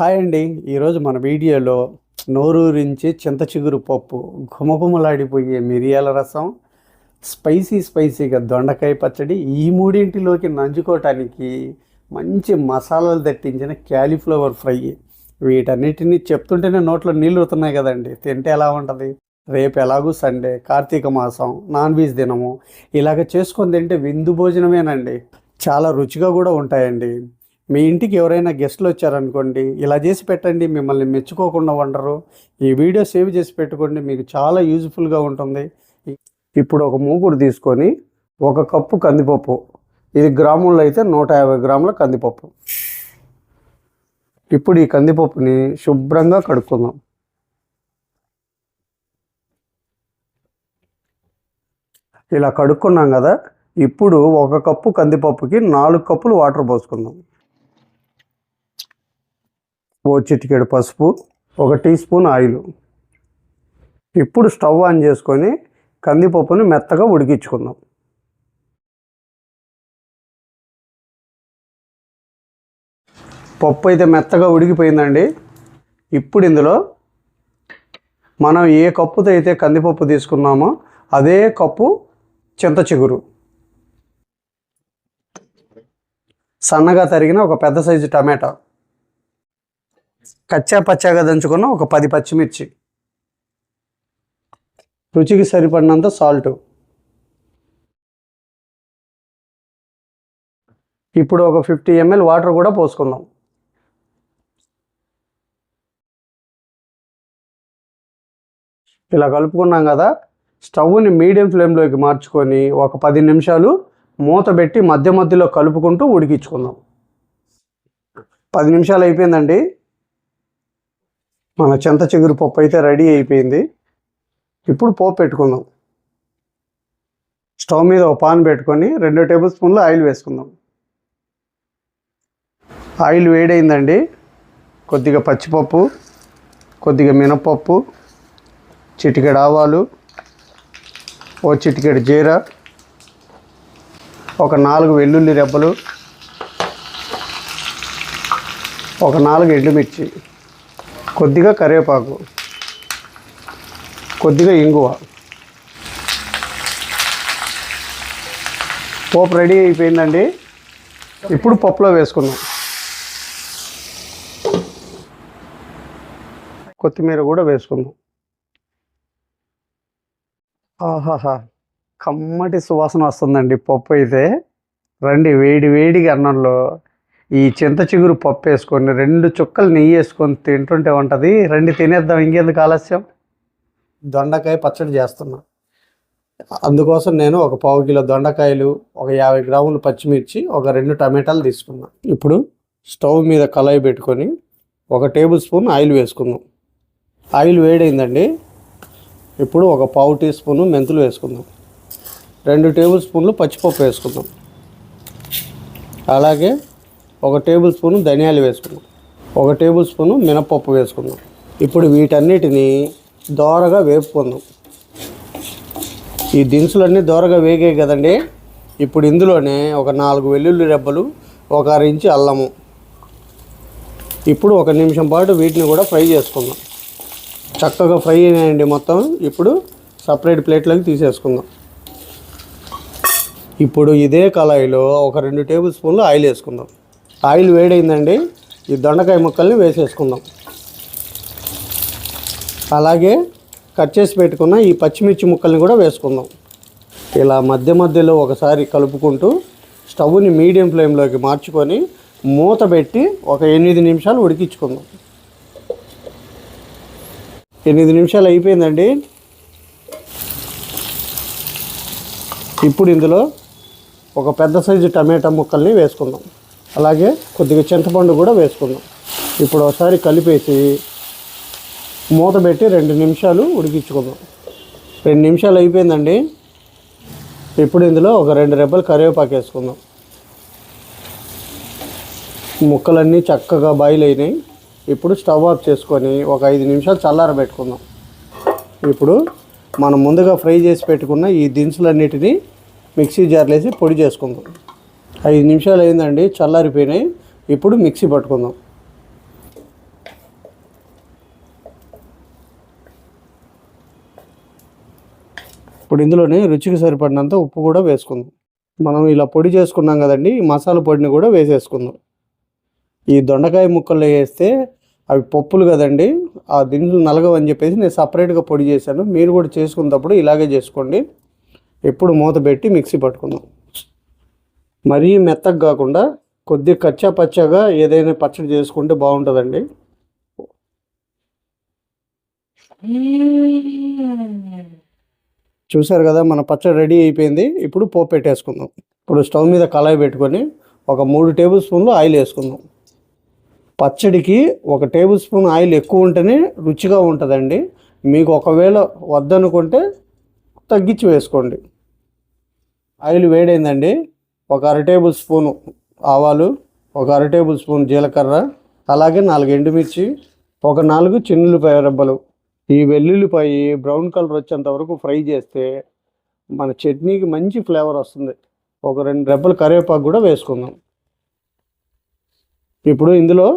Hi అండి. ఈరోజు మన వీడియోలో నోరూరించి చింత చిగురు పప్పు ఘుమఘుమలాడిపోయే మిరియాల రసం స్పైసీ స్పైసీగా దొండకాయ పచ్చడి ఈ మూడింటిలోకి నంచుకోవటానికి మంచి మసాలాలు దట్టించిన క్యాలీఫ్లవర్ ఫ్రై. వీటన్నిటిని చెప్తుంటేనే నోట్లో నీళ్ళు వస్తున్నాయి కదండి. తింటే ఎలా ఉంటుంది? రేపు ఎలాగూ సండే కార్తీక మాసం నాన్ వెజ్ దినము. ఇలాగ చేసుకొని తింటే విందు భోజనమేనండి. చాలా రుచిగా కూడా ఉంటాయండి. మీ ఇంటికి ఎవరైనా గెస్ట్లు వచ్చారనుకోండి ఇలా చేసి పెట్టండి మిమ్మల్ని మెచ్చుకోకుండా ఉండరు. ఈ వీడియో సేవ్ చేసి పెట్టుకోండి మీకు చాలా యూజ్ఫుల్గా ఉంటుంది. ఇప్పుడు ఒక మూగుడు తీసుకొని ఒక కప్పు కందిపప్పు. ఇది గ్రాముల్లో అయితే నూట యాభై గ్రాముల కందిపప్పు. ఇప్పుడు ఈ కందిపప్పుని శుభ్రంగా కడుక్కుందాం. ఇలా కడుక్కున్నాం కదా ఇప్పుడు ఒక కప్పు కందిపప్పుకి నాలుగు కప్పులు వాటర్ పోసుకుందాం. ఓ చిటికెడు పసుపు ఒక టీ స్పూన్ ఆయిల్. ఇప్పుడు స్టవ్ ఆన్ చేసుకొని కందిపప్పుని మెత్తగా ఉడికించుకుందాం. పప్పు అయితే మెత్తగా ఉడికిపోయిందండి. ఇప్పుడు ఇందులో మనం ఏ కప్పుతో అయితే కందిపప్పు తీసుకున్నామో అదే కప్పు చింత చిగురు. సన్నగా తరిగిన ఒక పెద్ద సైజు టమాటా. కచ్చా పచ్చాగా దంచుకున్న ఒక పది పచ్చిమిర్చి. రుచికి సరిపడినంత సాల్ట్ ఇప్పుడు ఒక ఫిఫ్టీ ఎంఎల్ వాటర్ కూడా పోసుకుందాం. ఇలా కలుపుకున్నాం కదా స్టవ్ని మీడియం ఫ్లేమ్లోకి మార్చుకొని ఒక పది నిమిషాలు మూత పెట్టి మధ్య మధ్యలో కలుపుకుంటూ ఉడికించుకుందాం. పది నిమిషాలు అయిపోయిందండి. మన చెంత చిగురు పప్పు అయితే రెడీ అయిపోయింది. ఇప్పుడు పోపు పెట్టుకుందాం. స్టవ్ మీద ఒక పాన్ పెట్టుకొని రెండు టేబుల్ స్పూన్లు ఆయిల్ వేసుకుందాం. ఆయిల్ వేడైందండి. కొద్దిగా పచ్చిపప్పు కొద్దిగా మినపప్పు చిటికెడు ఆవాలు ఓ చిటికెడు జీర ఒక నాలుగు వెల్లుల్లి రెబ్బలు ఒక నాలుగు ఎండుమిర్చి. కొద్దిగా కరివేపాకు కొద్దిగా ఇంగువ. పోపు రెడీ అయిపోయిందండి. ఇప్పుడు పప్పులో వేసుకున్నాం కొత్తిమీర కూడా వేసుకుందాం. ఆహాహా కమ్మటి సువాసన వస్తుందండి పప్పు అయితే. రండి వేడి వేడిగా అన్నంలో ఈ చింత చిగురు పప్పు వేసుకొని రెండు చుక్కలు నెయ్యి వేసుకొని తింటుంటే ఉంటుంది. రెండు తినేద్దాం. ఇంకెందుకు ఆలస్యం? దొండకాయ పచ్చడి చేస్తున్నా. అందుకోసం నేను ఒక పావు కిలో దొండకాయలు ఒక యాభై గ్రాములు పచ్చిమిర్చి ఒక రెండు టమాటాలు తీసుకున్నా. ఇప్పుడు స్టవ్ మీద కళాయి పెట్టుకొని ఒక టేబుల్ స్పూన్ ఆయిల్ వేసుకుందాం. ఆయిల్ వేడైందండి. ఇప్పుడు ఒక పావు టీ స్పూను మెంతులు వేసుకుందాం. రెండు టేబుల్ స్పూన్లు పచ్చిపప్పు వేసుకుందాం. అలాగే ఒక టేబుల్ స్పూను ధనియాలు వేసుకుందాం ఒక టేబుల్ స్పూను మినపప్పు వేసుకుందాం ఇప్పుడు వీటన్నిటిని దోరగా వేపుకుందాం. ఈ దినుసులన్నీ దోరగా వేగాయి కదండి. ఇప్పుడు ఇందులోనే ఒక నాలుగు వెల్లుల్లి రెబ్బలు ఒక అరించి అల్లము. ఇప్పుడు ఒక నిమిషం పాటు వీటిని కూడా ఫ్రై చేసుకుందాం. చక్కగా ఫ్రై అయినాయండి మొత్తం. ఇప్పుడు సపరేట్ ప్లేట్లోకి తీసేసుకుందాం. ఇప్పుడు ఇదే కళాయిలో ఒక రెండు టేబుల్ స్పూన్లు ఆయిల్ వేసుకుందాం. ఆయిల్ వేడైందండి. ఈ దొండకాయ ముక్కల్ని వేసేసుకుందాం. అలాగే కట్ చేసి పెట్టుకున్న ఈ పచ్చిమిర్చి ముక్కల్ని కూడా వేసుకుందాం. ఇలా మధ్య మధ్యలో ఒకసారి కలుపుకుంటూ స్టవ్ని మీడియం ఫ్లేమ్లోకి మార్చుకొని మూత పెట్టి ఒక ఎనిమిది నిమిషాలు ఉడికించుకుందాం. ఎనిమిది నిమిషాలు అయిపోయిందండి. ఇప్పుడు ఇందులో ఒక పెద్ద సైజు టమాటా ముక్కల్ని వేసుకుందాం. అలాగే కొద్దిగా చింతపండు కూడా వేసుకుందాం. ఇప్పుడు ఒకసారి కలిపేసి మూత పెట్టి రెండు నిమిషాలు ఉడికించుకుందాం. రెండు నిమిషాలు అయిపోయిందండి. ఇప్పుడు ఇందులో ఒక రెండు రెబ్బలు కరివేపాకు వేసుకుందాం. ముక్కలన్నీ చక్కగా బాయిల్ అయినాయి. ఇప్పుడు స్టవ్ ఆఫ్ చేసుకొని ఒక ఐదు నిమిషాలు చల్లారబెట్టుకుందాం. ఇప్పుడు మనం ముందుగా ఫ్రై చేసి పెట్టుకున్న ఈ దినుసులన్నిటినీ మిక్సీ జార్లో వేసి పొడి చేసుకుందాం. ఐదు నిమిషాలు అయిందండి చల్లారిపోయినాయి. ఇప్పుడు మిక్సీ పట్టుకుందాం. ఇప్పుడు ఇందులోనే రుచికి సరిపడినంత ఉప్పు కూడా వేసుకుందాం. మనం ఇలా పొడి చేసుకున్నాం కదండి ఈ మసాలా పొడిని కూడా వేసేసుకుందాం. ఈ దొండకాయ ముక్కలు వేస్తే అవి పప్పులు కదండి ఆ దిండ్లు నలగవని చెప్పేసి నేను సపరేట్గా పొడి చేశాను. మీరు కూడా చేసుకున్నప్పుడు ఇలాగే చేసుకోండి. ఎప్పుడు మూత పెట్టి మిక్సీ పట్టుకుందాం. మరీ మెత్తగా కాకుండా కొద్దిగా కచ్చా పచ్చగా ఏదైనా పచ్చడి చేసుకుంటే బాగుంటుందండి. చూసారు కదా మన పచ్చడి రెడీ అయిపోయింది. ఇప్పుడు పోపు పెట్టేసుకుందాం. ఇప్పుడు స్టవ్ మీద కళాయి పెట్టుకొని ఒక మూడు టేబుల్ స్పూన్లు ఆయిల్ వేసుకుందాం. పచ్చడికి ఒక టేబుల్ స్పూన్ ఆయిల్ ఎక్కువ ఉంటేనే రుచిగా ఉంటుందండి. మీకు ఒకవేళ వద్దనుకుంటే తగ్గించి వేసుకోండి. ఆయిల్ వేడైందండి. ఒక అర టేబుల్ స్పూను ఆవాలు ఒక అర టేబుల్ స్పూన్ జీలకర్ర అలాగే నాలుగు ఎండుమిర్చి ఒక నాలుగు చిన్నులపాయ రెబ్బలు. ఈ వెల్లుల్లిపాయ బ్రౌన్ కలర్ వచ్చేంత వరకు ఫ్రై చేస్తే మన చట్నీకి మంచి ఫ్లేవర్ వస్తుంది. ఒక రెండు రెబ్బలు కరివేపాకు కూడా వేసుకుందాం. ఇప్పుడు ఇందులో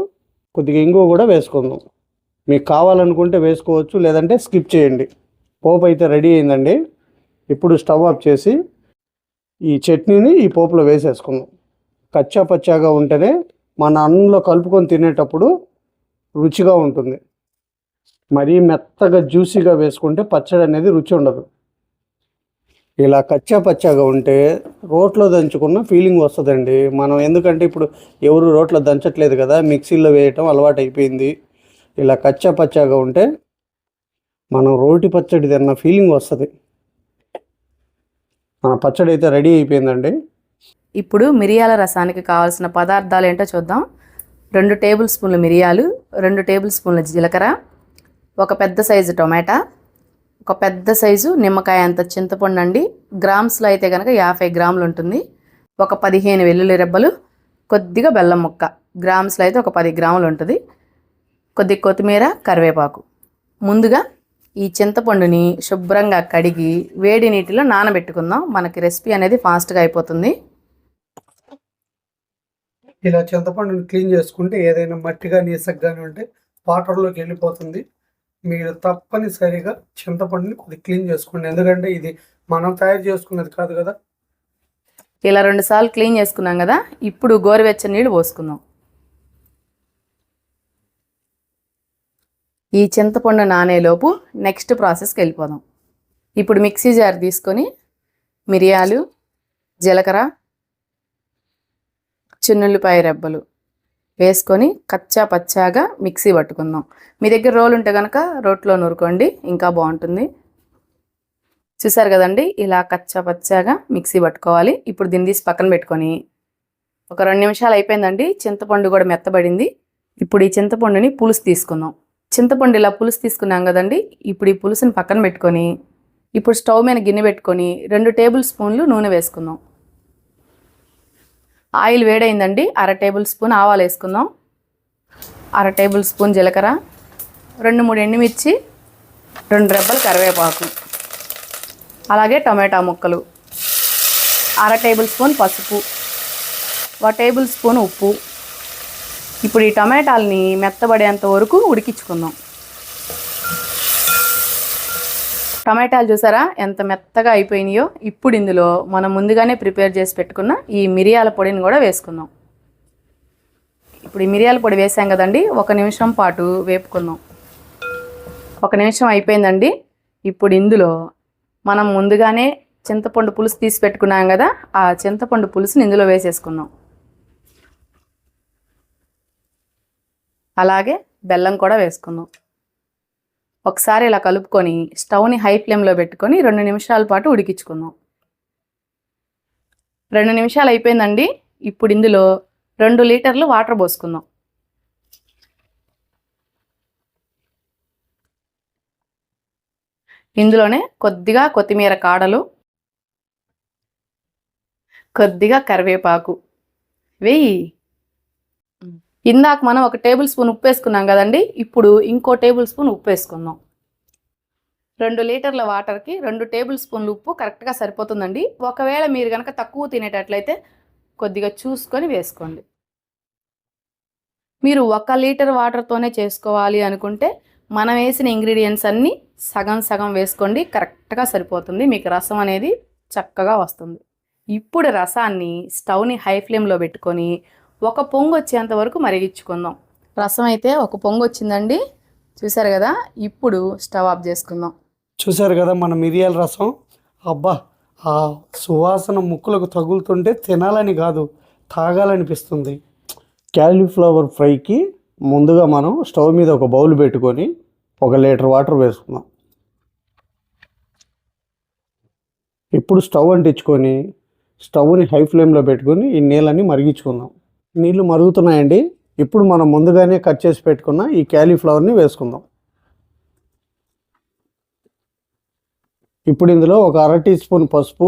కొద్దిగా ఇంగువ కూడా వేసుకుందాం. మీకు కావాలనుకుంటే వేసుకోవచ్చు లేదంటే స్కిప్ చేయండి. పోపు అయితే రెడీ అయిందండి. ఇప్పుడు స్టవ్ ఆఫ్ చేసి ఈ చట్నీని ఈ పోపులో వేసేసుకుందాం. కచ్చా పచ్చాగా ఉంటేనే మన అన్నంలో కలుపుకొని తినేటప్పుడు రుచిగా ఉంటుంది. మరీ మెత్తగా జ్యూసీగా వేసుకుంటే పచ్చడి అనేది రుచి ఉండదు. ఇలా కచ్చా పచ్చాగా ఉంటే రోట్లో దంచుకున్న ఫీలింగ్ వస్తుందండి. మనం ఎందుకంటే ఇప్పుడు ఎవరు రోట్లో దంచట్లేదు కదా మిక్సీలో వేయటం అలవాటు అయిపోయింది. ఇలా కచ్చా పచ్చాగా ఉంటే మనం రోటి పచ్చడి తిన్న ఫీలింగ్ వస్తుంది. మన పచ్చడి అయితే రెడీ అయిపోయిందండి. ఇప్పుడు మిరియాల రసానికి కావాల్సిన పదార్థాలు ఏంటో చూద్దాం. రెండు టేబుల్ స్పూన్ల మిరియాలు రెండు టేబుల్ స్పూన్ల జీలకర్ర ఒక పెద్ద సైజు టొమాటా ఒక పెద్ద సైజు నిమ్మకాయ అంత చింతపండు అండి. గ్రామ్స్లో అయితే కనుక యాభై గ్రాములు ఉంటుంది. ఒక పదిహేను వెల్లుల్లి రెబ్బలు కొద్దిగా బెల్లం ముక్క. గ్రామ్స్లో అయితే ఒక పది గ్రాములు ఉంటుంది. కొద్ది కొత్తిమీర కరివేపాకు. ముందుగా ఈ చింతపండుని శుభ్రంగా కడిగి వేడి నీటిలో నానబెట్టుకుందాం. మనకి రెసిపీ అనేది ఫాస్ట్గా అయిపోతుంది. ఇలా చింతపండుని క్లీన్ చేసుకుంటే ఏదైనా మట్టి కానీ ఇసుక కానీ ఉంటే వాటర్లోకి వెళ్ళిపోతుంది. మీరు తప్పనిసరిగా చింతపండుని కొద్దిగా క్లీన్ చేసుకోండి. ఎందుకంటే ఇది మనం తయారు చేసుకున్నది కాదు కదా. ఇలా రెండు సార్లు క్లీన్ చేసుకున్నాం కదా. ఇప్పుడు గోరువెచ్చని నీళ్ళు పోసుకుందాం. ఈ చింతపండు నానేలోపు నెక్స్ట్ ప్రాసెస్కి వెళ్ళిపోదాం. ఇప్పుడు మిక్సీ జార్ తీసుకొని మిరియాలు జీలకర్ర చిన్నుల్లిపాయ రెబ్బలు వేసుకొని కచ్చా పచ్చాగా మిక్సీ పట్టుకుందాం. మీ దగ్గర రోలు ఉంటే కనుక రోట్లో నూరుకోండి ఇంకా బాగుంటుంది. చూసారు కదండి ఇలా కచ్చా పచ్చాగా మిక్సీ పట్టుకోవాలి. ఇప్పుడు దీన్ని తీసి పక్కన పెట్టుకొని ఒక రెండు నిమిషాలు అయిపోయిందండి చింతపండు కూడా మెత్తబడింది. ఇప్పుడు ఈ చింతపండుని పులుసు తీసుకుందాం. చింతపండు ఇలా పులుసు తీసుకున్నాం కదండి. ఇప్పుడు ఈ పులుసుని పక్కన పెట్టుకొని ఇప్పుడు స్టవ్ మీద గిన్నె పెట్టుకొని రెండు టేబుల్ స్పూన్లు నూనె వేసుకుందాం. ఆయిల్ వేడైందండి. అర టేబుల్ స్పూన్ ఆవాలు వేసుకుందాం. అర టేబుల్ స్పూన్ జీలకర్ర రెండు మూడు ఎండుమిర్చి రెండు రెబ్బలు కరివేపాకు అలాగే టమాటా ముక్కలు అర టేబుల్ స్పూన్ పసుపు ఒక టేబుల్ స్పూన్ ఉప్పు ఇప్పుడు ఈ టమాటాలని మెత్తబడేంత వరకు ఉడికించుకుందాం. టమాటాలు చూసారా? ఎంత మెత్తగా అయిపోయినాయో ఇప్పుడు ఇందులో మనం ముందుగానే ప్రిపేర్ చేసి పెట్టుకున్న ఈ మిరియాల పొడిని కూడా వేసుకుందాం. ఇప్పుడు ఈ మిరియాల పొడి వేసాం కదండి ఒక నిమిషం పాటు వేపుకుందాం. ఒక నిమిషం అయిపోయిందండి. ఇప్పుడు ఇందులో మనం ముందుగానే చింతపండు పులుసు తీసి పెట్టుకున్నాం కదా ఆ చింతపండు పులుసుని ఇందులో వేసేసుకుందాం. అలాగే బెల్లం కూడా వేసుకుందాం. ఒకసారి ఇలా కలుపుకొని స్టవ్ని హై ఫ్లేమ్లో పెట్టుకొని రెండు నిమిషాల పాటు ఉడికించుకుందాం. రెండు నిమిషాలు అయిపోయిందండి. ఇప్పుడు ఇందులో రెండు లీటర్లు వాటర్ పోసుకుందాం. ఇందులోనే కొద్దిగా కొత్తిమీర కాడలు కొద్దిగా కరివేపాకు. వెయ్యి ఇందాక మనం ఒక టేబుల్ స్పూన్ ఉప్పు వేసుకున్నాం కదండి ఇప్పుడు ఇంకో టేబుల్ స్పూన్ ఉప్పు వేసుకుందాం రెండు లీటర్ల వాటర్కి రెండు టేబుల్ స్పూన్లు ఉప్పు కరెక్ట్గా సరిపోతుందండి. ఒకవేళ మీరు కనుక తక్కువ తినేటట్లయితే కొద్దిగా చూసుకొని వేసుకోండి. మీరు ఒక లీటర్ వాటర్తోనే చేసుకోవాలి అనుకుంటే మనం వేసిన ఇంగ్రీడియంట్స్ అన్నీ సగం సగం వేసుకోండి కరెక్ట్గా సరిపోతుంది. మీకు రసం అనేది చక్కగా వస్తుంది. ఇప్పుడు రసాన్ని స్టవ్ని హై ఫ్లేమ్లో పెట్టుకొని ఒక పొంగు వచ్చేంత వరకు మరిగించుకుందాం. రసం అయితే ఒక పొంగు వచ్చిందండి. చూసారు కదా ఇప్పుడు స్టవ్ ఆఫ్ చేసుకుందాం. చూసారు కదా మన మిరియాల రసం? అబ్బా ఆ సువాసన ముక్కులకు తగులుతుంటే తినాలని కాదు తాగాలనిపిస్తుంది. క్యాలీఫ్లవర్ ఫ్రైకి ముందుగా మనం స్టవ్ మీద ఒక బౌల్ పెట్టుకొని ఒక లీటర్ వాటర్ వేసుకుందాం. ఇప్పుడు స్టవ్ అంటించుకొని స్టవ్ని హై ఫ్లేమ్లో పెట్టుకొని ఈ నీళ్ళని మరిగించుకుందాం. నీళ్ళు మరుగుతున్నాయండి. ఇప్పుడు మనం ముందుగానే కట్ చేసి పెట్టుకున్న ఈ క్యాలీఫ్లవర్ని వేసుకుందాం. ఇప్పుడు ఇందులో ఒక అర టీ స్పూన్ పసుపు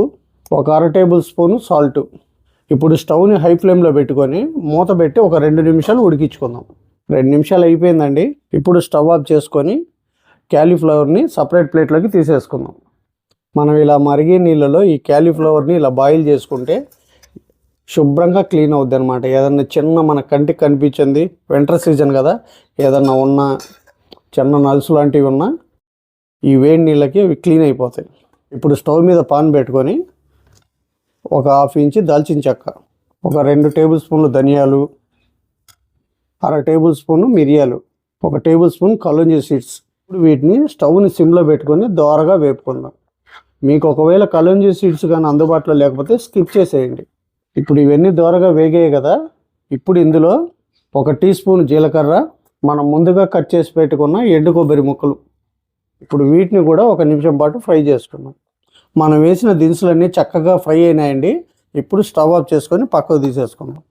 ఒక అర టేబుల్ స్పూన్ సాల్ట్. ఇప్పుడు స్టవ్ని హై ఫ్లేమ్లో పెట్టుకొని మూత పెట్టి ఒక రెండు నిమిషాలు ఉడికించుకుందాం. రెండు నిమిషాలు అయిపోయిందండి. ఇప్పుడు స్టవ్ ఆఫ్ చేసుకొని క్యాలీఫ్లవర్ని సపరేట్ ప్లేట్లోకి తీసేసుకుందాం. మనం ఇలా మరిగే నీళ్ళలో ఈ క్యాలీఫ్లవర్ని ఇలా బాయిల్ చేసుకుంటే శుభ్రంగా క్లీన్ అవుద్ది అనమాట ఏదన్నా చిన్న మన కంటికి కనిపించింది వింటర్ సీజన్ కదా ఏదన్నా ఉన్న చిన్న నలుసు లాంటివి ఉన్నా ఈ వేడి నీళ్ళకి అవి క్లీన్ అయిపోతాయి. ఇప్పుడు స్టవ్ మీద పాన్ పెట్టుకొని ఒక హాఫ్ ఇంచి దాల్చిన చెక్క ఒక రెండు టేబుల్ స్పూన్లు ధనియాలు అర టేబుల్ స్పూన్ మిరియాలు ఒక టేబుల్ స్పూన్ కలుంజీ సీడ్స్. ఇప్పుడు వీటిని స్టవ్ని సిమ్లో పెట్టుకొని దోరగా వేపుకుందాం. మీకు ఒకవేళ కలుంజీ సీడ్స్ కానీ అందుబాటులో లేకపోతే స్కిప్ చేసేయండి. ఇప్పుడు ఇవన్నీ దోరగా వేగాయి కదా. ఇప్పుడు ఇందులో ఒక టీ స్పూన్ జీలకర్ర మనం ముందుగా కట్ చేసి పెట్టుకున్న ఎండు కొబ్బరి ముక్కలు. ఇప్పుడు వీటిని కూడా ఒక నిమిషం పాటు ఫ్రై చేసుకున్నాం మనం వేసిన దినుసులన్నీ చక్కగా ఫ్రై అయినాయండి. ఇప్పుడు స్టవ్ ఆఫ్ చేసుకొని పక్కకు తీసేసుకున్నాం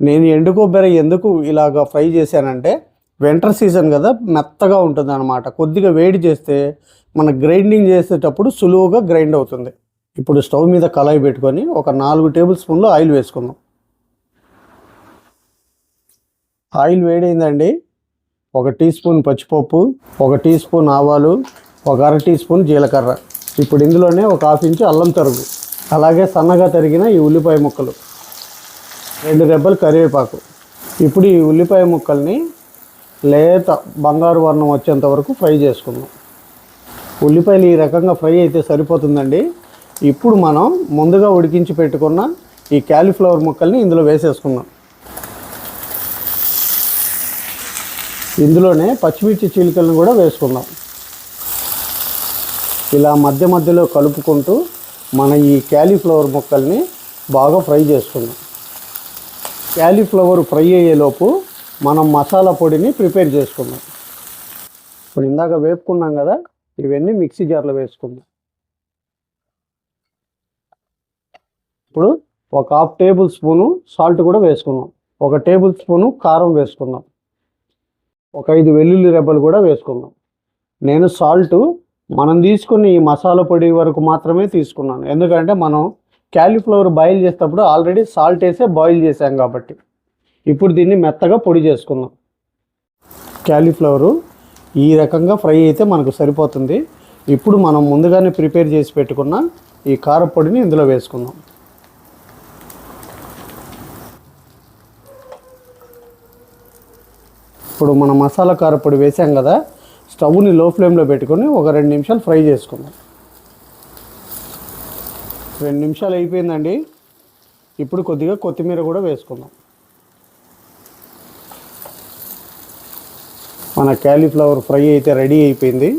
నేను ఎండు కొబ్బరి ఎందుకు ఇలాగా ఫ్రై చేశానంటే వింటర్ సీజన్ కదా మెత్తగా ఉంటుంది అనమాట కొద్దిగా వేడి చేస్తే మన గ్రైండింగ్ చేసేటప్పుడు సులువుగా గ్రైండ్ అవుతుంది. ఇప్పుడు స్టవ్ మీద కళాయి పెట్టుకొని ఒక నాలుగు టేబుల్ స్పూన్లు ఆయిల్ వేసుకుందాం. ఆయిల్ వేడైందండి. ఒక టీ స్పూన్ పచ్చిపప్పు ఒక టీ స్పూన్ ఆవాలు ఒక అర టీ స్పూన్ జీలకర్ర. ఇప్పుడు ఇందులోనే ఒక హాఫ్ ఇంచు అల్లం తరుగు. అలాగే సన్నగా తరిగిన ఈ ఉల్లిపాయ ముక్కలు. రెండు రెబ్బలు కరివేపాకు. ఇప్పుడు ఈ ఉల్లిపాయ ముక్కల్ని లేత బంగారు వర్ణం వచ్చేంత వరకు ఫ్రై చేసుకుందాం. ఉల్లిపాయలు ఈ రకంగా ఫ్రై అయితే సరిపోతుందండి. ఇప్పుడు మనం ముందుగా ఉడికించి పెట్టుకున్న ఈ క్యాలీఫ్లవర్ ముక్కల్ని ఇందులో వేసేసుకుందాం. ఇందులోనే పచ్చిమిర్చి చీలికలను కూడా వేసుకుందాం. ఇలా మధ్య మధ్యలో కలుపుకుంటూ మన ఈ క్యాలీఫ్లవర్ ముక్కల్ని బాగా ఫ్రై చేసుకుందాం. క్యాలీఫ్లవర్ ఫ్రై అయ్యేలోపు మనం మసాలా పొడిని ప్రిపేర్ చేసుకుందాం. ఇప్పుడు ఇందాక వేపుకున్నాం కదా ఇవన్నీ మిక్సీ జార్లో వేసుకుందాం. ఇప్పుడు ఒక హాఫ్ టేబుల్ స్పూను సాల్ట్ కూడా వేసుకుందాం ఒక టేబుల్ స్పూను కారం వేసుకుందాం ఒక ఐదు వెల్లుల్లి రెబ్బలు కూడా వేసుకుందాం నేను సాల్ట్ మనం తీసుకుని ఈ మసాలా పొడి వరకు మాత్రమే తీసుకున్నాను. ఎందుకంటే మనం క్యాలీఫ్లవర్ బాయిల్ చేసేటప్పుడు ఆల్రెడీ సాల్ట్ వేసే బాయిల్ చేసాం కాబట్టి. ఇప్పుడు దీన్ని మెత్తగా పొడి చేసుకుందాం. క్యాలీఫ్లవరు ఈ రకంగా ఫ్రై అయితే మనకు సరిపోతుంది. ఇప్పుడు మనం ముందుగానే ప్రిపేర్ చేసి పెట్టుకున్న ఈ కారపొడిని ఇందులో వేసుకుందాం. ఇప్పుడు మన మసాలా కారపొడి వేసాం కదా స్టవ్ని లో ఫ్లేమ్లో పెట్టుకొని ఒక రెండు నిమిషాలు ఫ్రై చేసుకుందాం. రెండు నిమిషాలు అయిపోయిందండి. ఇప్పుడు కొద్దిగా కొత్తిమీర కూడా వేసుకుందాం. మన క్యాలీఫ్లవర్ ఫ్రై అయితే రెడీ అయిపోయింది.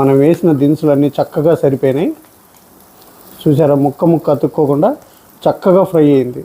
మనం వేసిన దినుసులన్నీ చక్కగా సరిపోయినాయి. చూసారా ముక్క ముక్క అతుక్కోకుండా చక్కగా ఫ్రై అయింది.